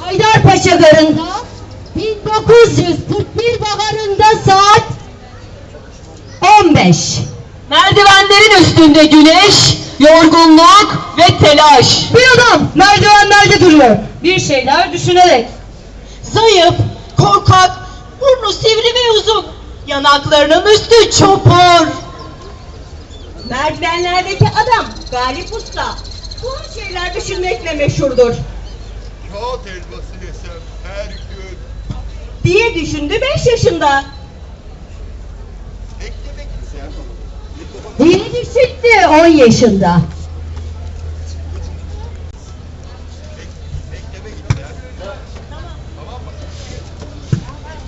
Haydarpaşa Garı'nda 1941 baharında saat 15. Merdivenlerin üstünde güneş, yorgunluk ve telaş. Bir adam merdivenlerde duruyor. Bir şeyler düşünerek. Zayıf, korkak, burnu sivri ve uzun. Yanaklarının üstü çopur. Merdivenlerdeki adam Galip Usta. Bu şeyler düşünmekle meşhurdur. Kağıt elması yesem her gün Diye düşündü 5 yaşında. yesem Diye düşündü 10 yaşında.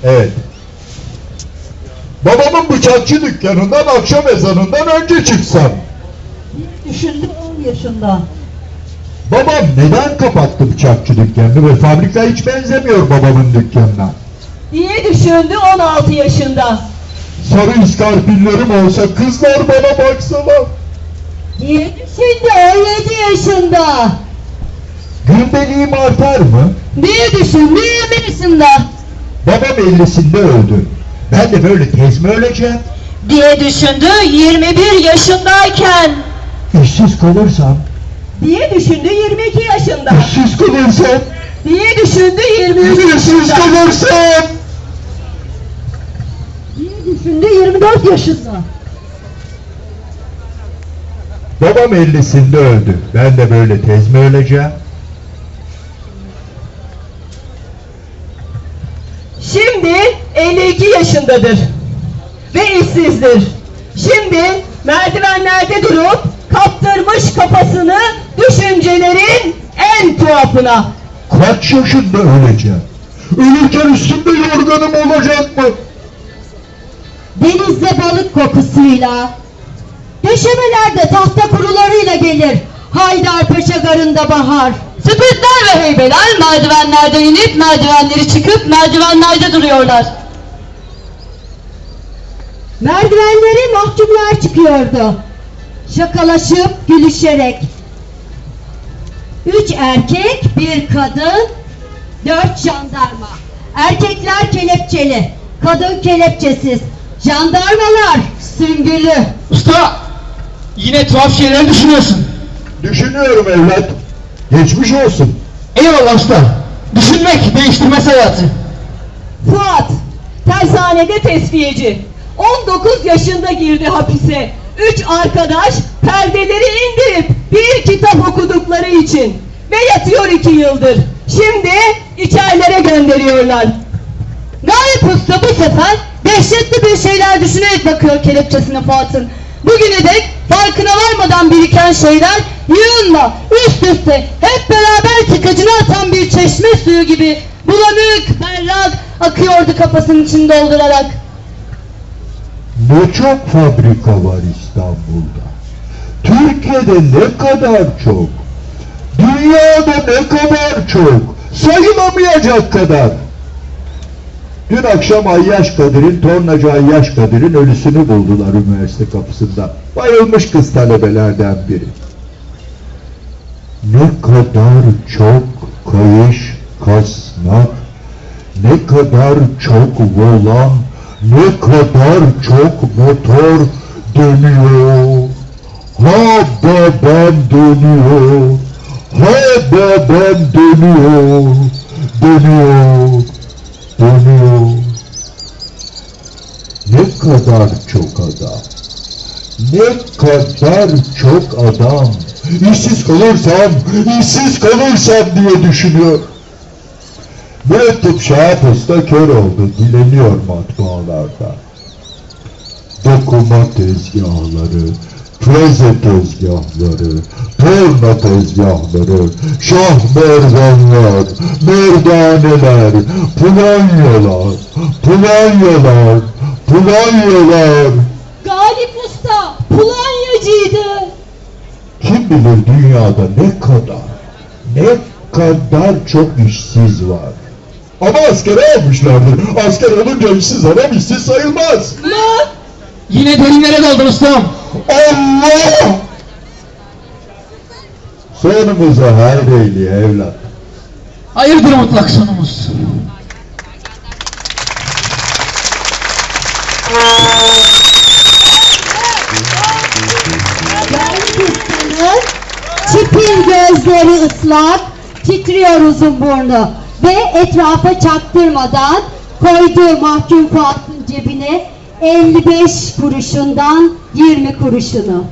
Evet. Babamın bıçakçı dükkanından akşam ezanından önce çıksam. Düşündü 10 yaşında. Babam neden kapattı bıçakçı dükkanını ve fabrika hiç benzemiyor babamın dükkanına. Diye düşündü 16 yaşında. Sarı iskarpinlerim olsa kızlar bana baksalar. Diye düşündü 17 yaşında. Gündeliğim artar mı? Diye düşündü 20 yaşında. Babam ellisinde öldü. Ben de böyle tez mi öleceğim? Diye düşündü 21 yaşındayken. İşsiz kalırsam, Diye düşündü 22 yaşında. kalırsam, Diye düşündü 23 işsiz yaşında. kalırsam. Diye düşündü 24 yaşında. Babam ellisinde öldü. Ben de böyle tez mi öleceğim? Şimdi 52 yaşındadır. Ve işsizdir. Şimdi merdivenlerde durup kaptırmış kafasını düşüncelerin en tuhafına. Kaç yaşında öleceğim? Ölürken üstümde yorganım olacak mı? Denizde balık kokusuyla, döşemelerde tahta kurularıyla gelir. Haydarpaşa garında bahar. Spritler ve heybeler merdivenlerden inip merdivenleri çıkıp merdivenlerde duruyorlar. Merdivenlere mahkumlar çıkıyordu. Şakalaşıp gülüşerek. Üç erkek, bir kadın, dört jandarma. Erkekler kelepçeli, kadın kelepçesiz. Jandarmalar süngülü. Usta, yine tuhaf şeyler düşünüyorsun. Düşünüyorum evlat. Geçmiş olsun. Eyvallah usta. Düşünmek değiştirmez hayatı. Fuat, tersanede tesviyeci. 19 yaşında girdi hapise. Üç arkadaş perdeleri indirip bir kitap okudukları için. Ve yatıyor iki yıldır. Şimdi içerilere gönderiyorlar. Galip Usta bu sefer dehşetli bir şeyler düşünerek bakıyor kelepçesine Fuat'ın. Bugüne dek farkına varmadan biriken şeyler yığınla üst üste hep beraber tıkacına atan bir çeşme suyu gibi bulanık berrak akıyordu kafasının içini doldurarak. Ne çok fabrika var İstanbul'da. Türkiye'de ne kadar çok. Dünyada ne kadar çok. Sayılamayacak kadar. Dün akşam Ayyaş Kadir'in, tornacı Ayyaş Kadir'in ölüsünü buldular üniversite kapısında. Bayılmış kız talebelerden biri. Ne kadar çok kayış, kasnak, ne kadar çok volan, ne kadar çok motor dönüyor. Ha babam dönüyor, ha babam dönüyor, dönüyor, dönüyor. Ne kadar çok adam. Ne kadar çok adam. İşsiz kalırsam, işsiz kalırsam diye düşünüyor. Mürettep Şahap Usta kör oldu, dileniyor matbaalarda. Dokuma tezgahları, freze tezgahları, torna tezgahları, şahmerdanlar, merdaneler, pulanyalar, pulanyalar, pulanyalar. Galip Usta Pulanyacıydı. Kim bilir dünyada ne kadar, ne kadar çok işsiz var. Ama askere almışlardır. Asker olunca işsiz adam işsiz sayılmaz. Mı? Yine derinlere daldın ustam. Allah! Sonumuza hayreyle evlat. Hayırdır mutlak sonumuz? Çipil gözleri ıslak, titriyor uzun burnu ve etrafa çaktırmadan koyduğu mahkum Fuat'ın cebine 55 kuruşundan 20 kuruşunu.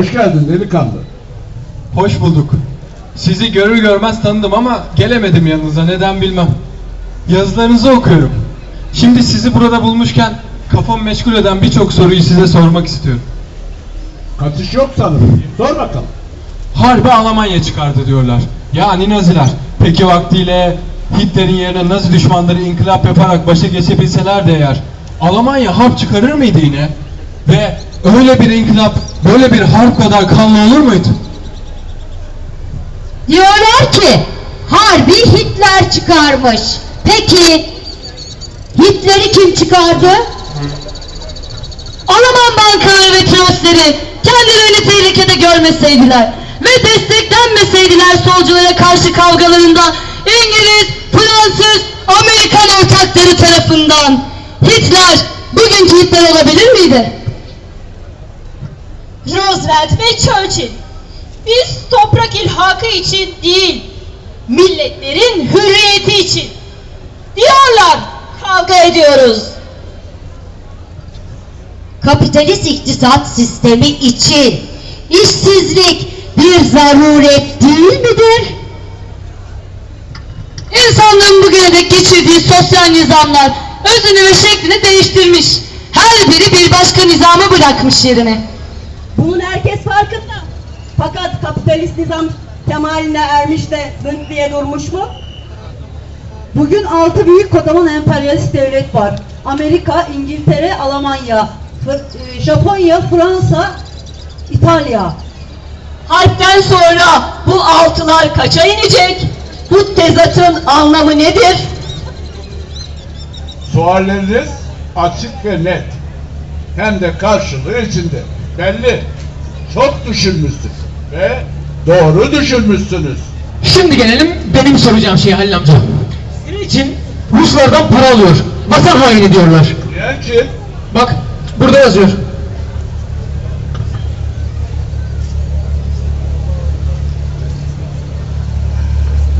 Hoş geldin delikanlı. Hoş bulduk. Sizi görür görmez tanıdım ama gelemedim yanınıza neden bilmem. Yazılarınızı okuyorum. Şimdi sizi burada bulmuşken kafamı meşgul eden birçok soruyu size sormak istiyorum. Kaçış yok sanırım. Sor bakalım. Harbi Almanya çıkardı diyorlar. Yani Naziler. Peki vaktiyle Hitler'in yerine Nazi düşmanları inkılap yaparak başa geçebilseler de eğer Almanya harp çıkarır mıydı yine? Ve öyle bir inkılap, böyle bir harp kadar kanlı olur muydu? Diyorlar ki harbi Hitler çıkarmış. Peki Hitler'i kim çıkardı? Alman bankaları ve prensleri kendilerini tehlikede görmeseydiler ve desteklenmeseydiler solculara karşı kavgalarında İngiliz, Fransız, Amerikan ortakları tarafından Hitler bugünkü Hitler olabilir miydi? Roosevelt ve Churchill. Biz toprak ilhakı için değil, milletlerin hürriyeti için. Diyorlar, kavga ediyoruz. kapitalist iktisat sistemi için işsizlik bir zaruret değil midir? İnsanlığın bugüne dek geçirdiği sosyal nizamlar özünü ve şeklini değiştirmiş. Her biri bir başka nizamı bırakmış yerine. Fakat kapitalist nizam kemaline ermiş de zınk diye durmuş mu? Bugün altı büyük kodaman emperyalist devlet var. Amerika, İngiltere, Almanya, e, Japonya, Fransa, İtalya. Harpten sonra bu altılar kaça inecek? Bu tezatın anlamı nedir? Sualleriniz açık ve net. Hem de karşılığı içinde. Belli. Çok düşünmüşsünüz. Ve doğru düşünmüşsünüz. Şimdi gelelim benim soracağım şey Halil amca. Senin için Ruslardan para alıyor. Vatan haini diyorlar. Diyen kim? Bak burada yazıyor.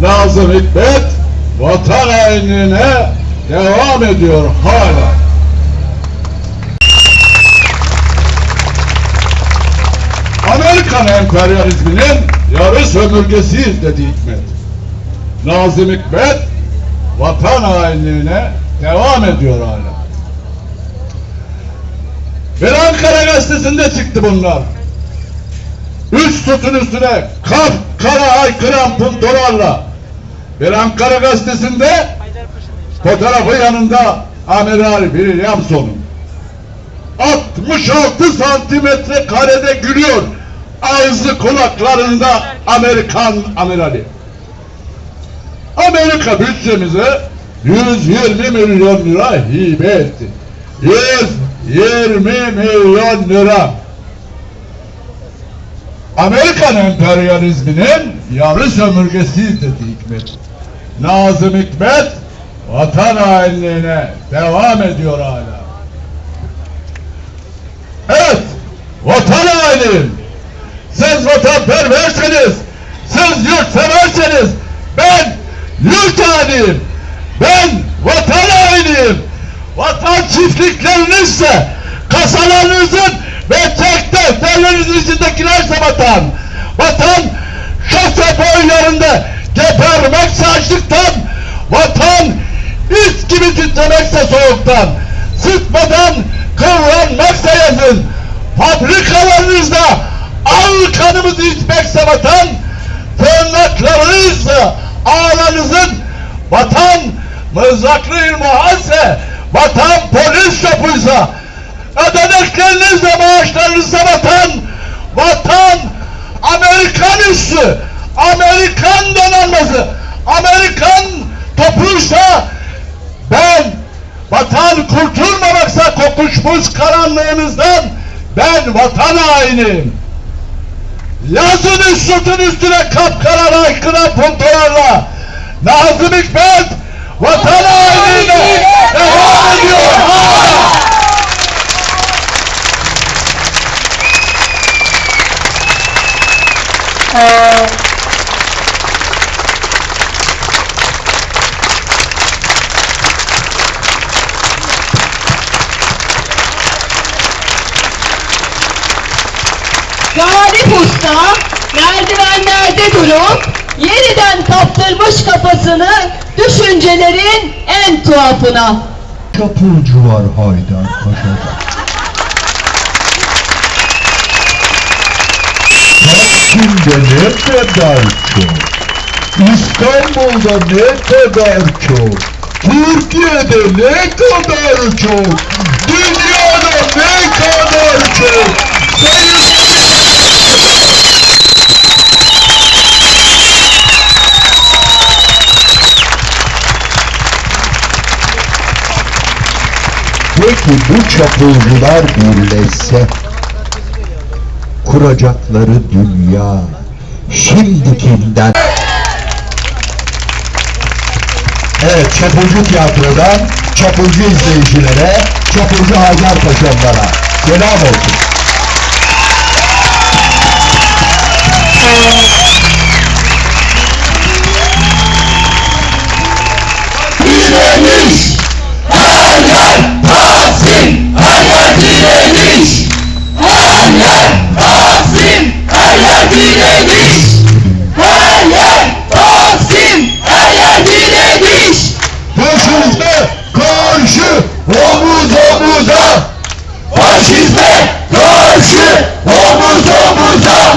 Nazım Hikmet vatan hainliğine devam ediyor hala. Amerikan emperyalizminin yarı sömürgesiyiz dedi Hikmet. Nazım Hikmet vatan hainliğine devam ediyor hala. Bir Ankara gazetesinde çıktı bunlar. Üç sütun üstüne kaf kara haykıran puntolarla bir Ankara gazetesinde fotoğrafı yanında Amiral Williamson'un 66 santimetre karede gülüyor ağzı kulaklarında Amerikan amirali. Amerika bütçemize 120 milyon lira hibe etti. 120 milyon lira. Amerikan emperyalizminin yarı sömürgesi dedi Hikmet. Nazım Hikmet vatan hainliğine devam ediyor hala. Evet, vatan hainim. Siz vatanperverseniz, siz yurtseverseniz, ben yurt hainiyim. Ben vatan hainiyim. Vatan çiftliklerinizse, kasalarınızın ve tek defterlerinizin içindekilerse vatan. Vatan şose boylarında gebermekse açlıktan, vatan is gibi titremekse soğuktan, sıtmadan kıvranmaksa yazın, fabrikalarınızda al kanımızı içmek sabatan tırnaklarınız ağlarınızın vatan mızraklı muhase vatan polis şopuysa ödeneklerinizle maaşlarınızı vatan vatan Amerikan üssü Amerikan donanması Amerikan topuysa ben vatan kurtulmamaksa kokuşmuş karanlığınızdan ben vatan hainim. Yazın üstün üstüne kapkara aykıra puntolarla Nazım Hikmet vatan hainine devam ediyor. Hala. Galip Usta merdivenlerde durup yeniden kaptırmış kafasını düşüncelerin en tuhafına. Çapulcu var Haydar Paşa'da. Taksim'de ne kadar çok. İstanbul'da ne kadar çok. Türkiye'de ne kadar çok. Dünyada ne kadar çok. Sayın Peki bu çapulcular birleşse kuracakları dünya şimdikinden Evet çapulcu tiyatrodan çapulcu izleyicilere çapulcu Haydar Paşalara selam olsun. Direniş! Taksim! Her yer direniş! Her yer Taksim! Her yer direniş! Her yer Taksim! Her yer direniş! Faşizme karşı omuz omuza! Faşizme karşı omuz omuza!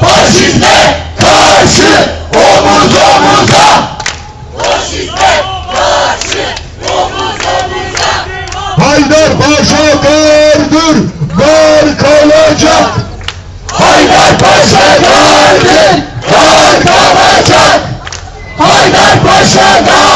Faşizme karşı omuz omuza! Haydar Paşa gardır, gar kalacak. Haydar Paşa gardır, gar kalacak. Haydar